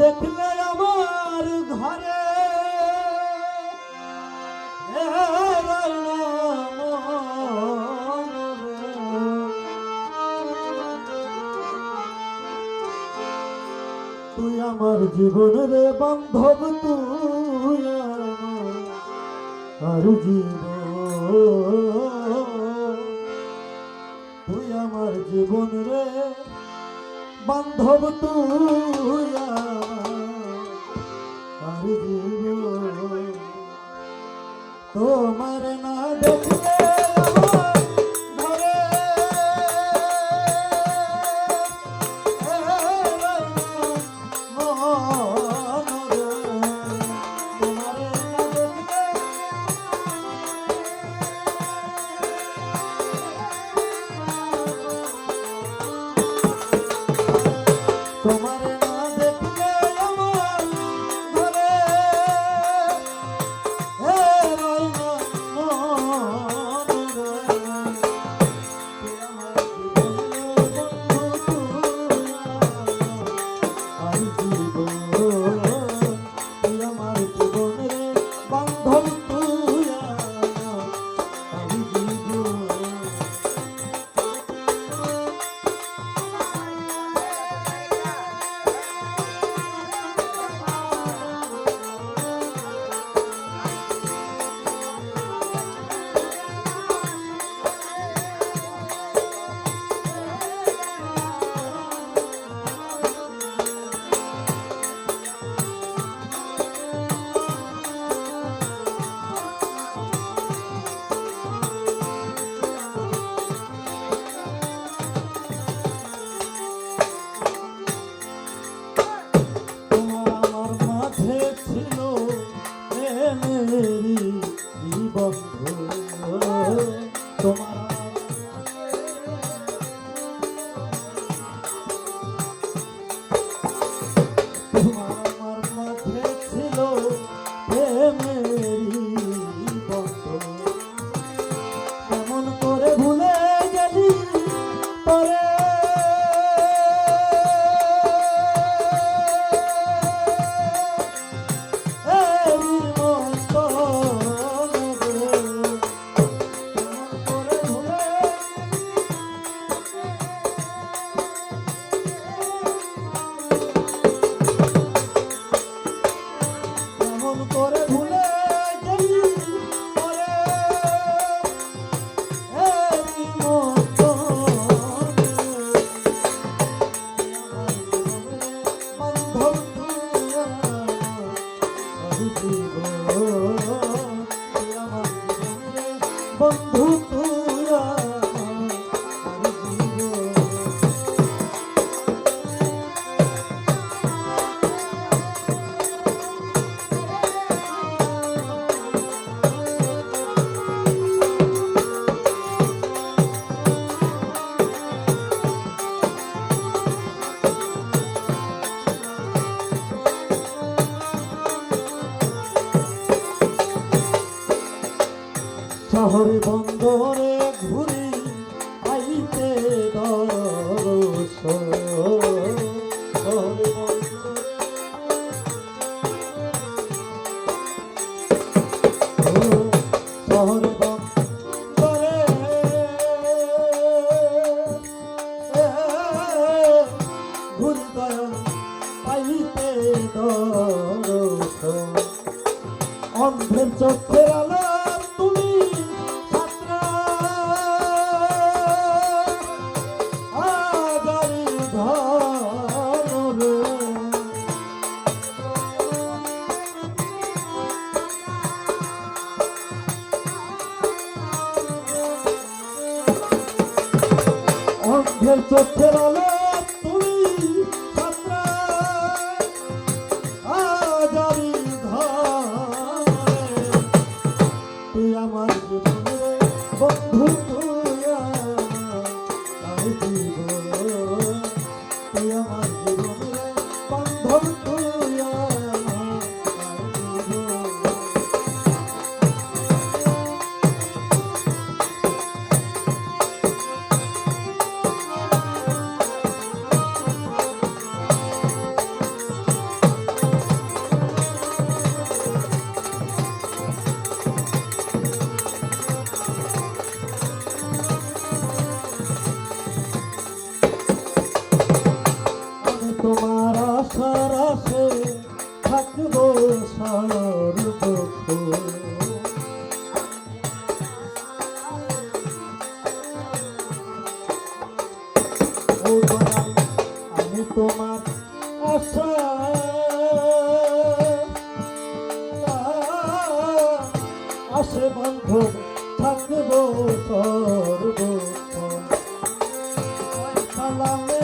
দেখলে আমার ঘরে। তুই আমার জীবন রে বান্ধব, তুই আর জীবন। তুই আমার জীবন রে বান্ধব জীবন। তোমার না দেখলে তোমার বন্ধু তুই শহরে বন্দরে ঘুরি আইতে দরস অন্ধের চোখের অন্ধের চোখের আলো তুমি আজারি ধরে তুই আমার জীবনের থাকব সর্বক্ষণ ও দয়াল, আমি তোমার আশা। আসে বান্ধব থাকব সর্বক্ষণ সালামে